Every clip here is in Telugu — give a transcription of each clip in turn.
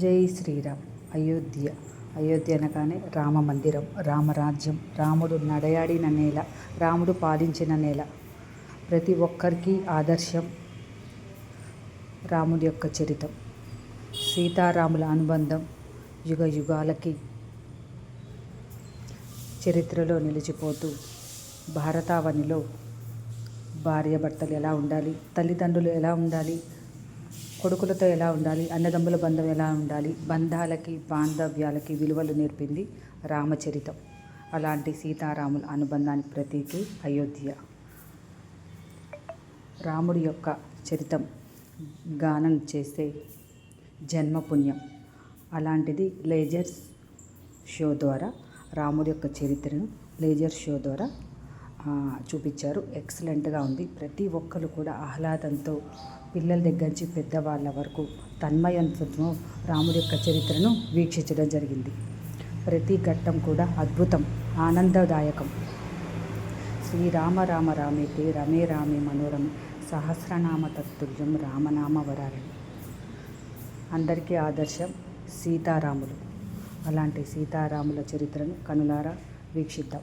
జై శ్రీరామ్. అయోధ్య. అయోధ్య అనగానే రామ మందిరం రామరాజ్యం. రాముడు నడయాడిన నేల రాముడు పాలించిన నేల. ప్రతి ఒక్కరికి ఆదర్శం రాముడి యొక్క చరితం. సీతారాముల అనుబంధం యుగ యుగాలకి చరిత్రలో నిలిచిపోతూ భారతావనిలో భార్యాభర్తలు ఎలా ఉండాలి తల్లిదండ్రులు ఎలా ఉండాలి కొడుకులతో ఎలా ఉండాలి? అన్నదమ్ముల బంధం ఎలా ఉండాలి? బంధాలకి బాంధవ్యాలకి విలువలు నేర్పింది రామచరితం. అలాంటి సీతారాముల అనుబంధానికి ప్రతీకి అయోధ్య. రాముడి యొక్క చరితం గానం చేస్తే జన్మపుణ్యం. అలాంటిది లేజర్స్ షో ద్వారా రాముడి యొక్క చరిత్రను లేజర్ షో ద్వారా చూపించారు. ఎక్సలెంట్గా ఉంది. ప్రతి ఒక్కరు కూడా ఆహ్లాదంతో పిల్లల దగ్గర నుంచి పెద్దవాళ్ళ వరకు తన్మయంతో రాముడి యొక్క చరిత్రను వీక్షించడం జరిగింది. ప్రతి ఘట్టం కూడా అద్భుతం ఆనందదాయకం. శ్రీరామ రామ రామేతే రమే రామే మనోరమే సహస్రనామ తత్తుల్యం రామనామ వరాలని. అందరికీ ఆదర్శం సీతారాములు. అలాంటి సీతారాముల చరిత్రను కనులారా వీక్షిద్దాం.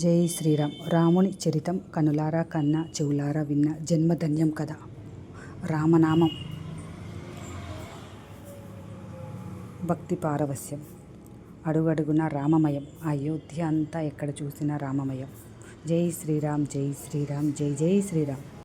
జై శ్రీరామ్. రాముని చరితం కనులారా కన్నా చెవులారా విన్న జన్మధన్యం కదా. రామనామం. భక్తి పారవస్యం అడుగడుగున రామమయం. అయోధ్య అంతా ఎక్కడ చూసినా రామమయం. జై శ్రీరామ్ జై శ్రీరామ్ జై జై శ్రీరామ్.